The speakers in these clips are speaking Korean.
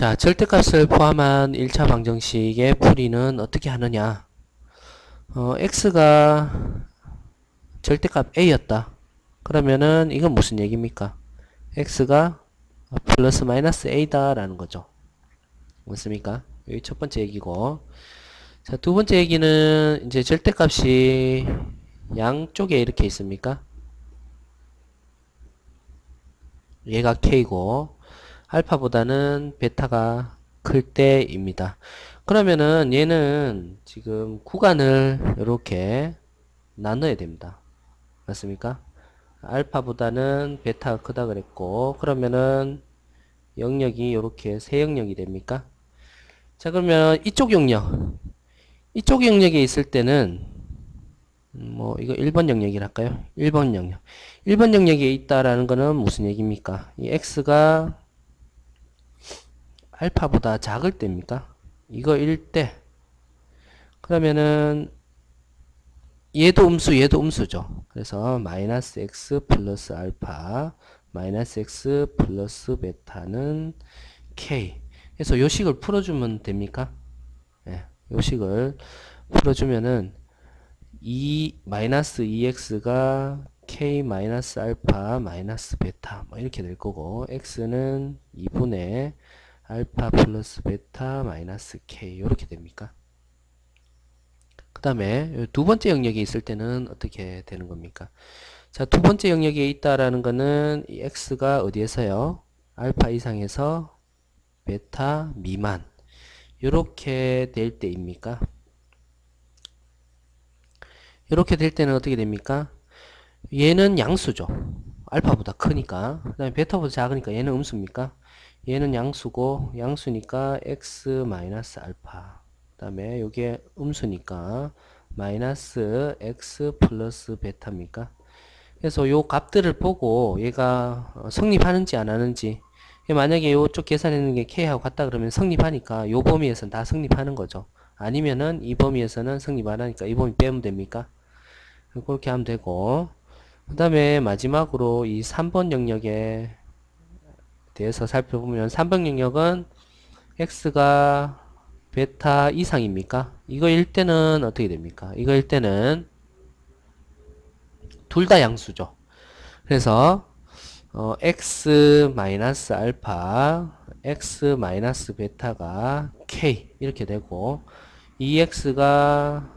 자, 절대값을 포함한 1차 방정식의 풀이는 어떻게 하느냐? 어, x가 절대값 a였다. 그러면은 이건 무슨 얘기입니까? x가 플러스 마이너스 a다라는 거죠. 맞습니까? 여기 첫 번째 얘기고. 자, 두 번째 얘기는 이제 절대값이 양쪽에 이렇게 있습니까? 얘가 k고 알파보다는 베타가 클 때입니다. 그러면은 얘는 지금 구간을 이렇게 나눠야 됩니다. 맞습니까? 알파보다는 베타가 크다 그랬고 그러면은 영역이 이렇게 세 영역이 됩니까? 자 그러면 이쪽 영역 이쪽 영역에 있을 때는 뭐 이거 1번 영역이랄까요? 1번 영역 1번 영역에 있다라는 거는 무슨 얘기입니까? 이 x가 알파보다 작을 때입니까? 이거 1대 그러면은 얘도 음수 얘도 음수죠. 그래서 마이너스 x 플러스 알파 마이너스 x 플러스 베타는 k 그래서 요식을 풀어주면 됩니까? 예, 요식을 풀어주면은 2 마이너스 2x가 k 마이너스 알파 마이너스 베타 뭐 이렇게 될 거고 x는 2분의 알파 플러스 베타 마이너스 k 이렇게 됩니까? 그 다음에 두 번째 영역에 있을 때는 어떻게 되는 겁니까? 자, 두 번째 영역에 있다라는 거는 이 x가 어디에서요? 알파 이상에서 베타 미만 이렇게 될 때입니까? 이렇게 될 때는 어떻게 됩니까? 얘는 양수죠. 알파보다 크니까. 그 다음에 베타보다 작으니까 얘는 음수입니까? 얘는 양수고 양수니까 x 마이너스 알파. 그 다음에 요게 음수니까 마이너스 x 플러스 베타입니까? 그래서 요 값들을 보고 얘가 어, 성립하는지 안 하는지. 만약에 요쪽 계산했는 게 k하고 같다 그러면 성립하니까 요 범위에서는 다 성립하는 거죠. 아니면은 이 범위에서는 성립 안 하니까 이 범위 빼면 됩니까? 그렇게 하면 되고 그 다음에 마지막으로 이 3번 영역에 대해서 살펴보면 3번 영역은 x가 베타 이상입니까? 이거일 때는 어떻게 됩니까? 이거일 때는 둘 다 양수죠. 그래서 어, x 마이너스 알파 x 마이너스 베타가 k 이렇게 되고 2x가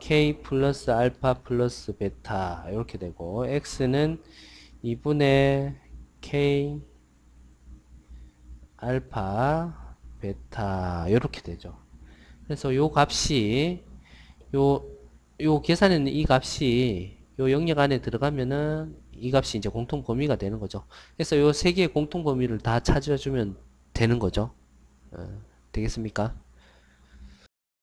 k 플러스 알파 플러스 베타 이렇게 되고 x는 2분의 k 알파, 베타 이렇게 되죠. 그래서 요 값이 요 요 계산에는 이 값이 요 영역 안에 들어가면은 이 값이 이제 공통 범위가 되는 거죠. 그래서 요 세 개의 공통 범위를 다 찾아주면 되는 거죠. 어, 되겠습니까?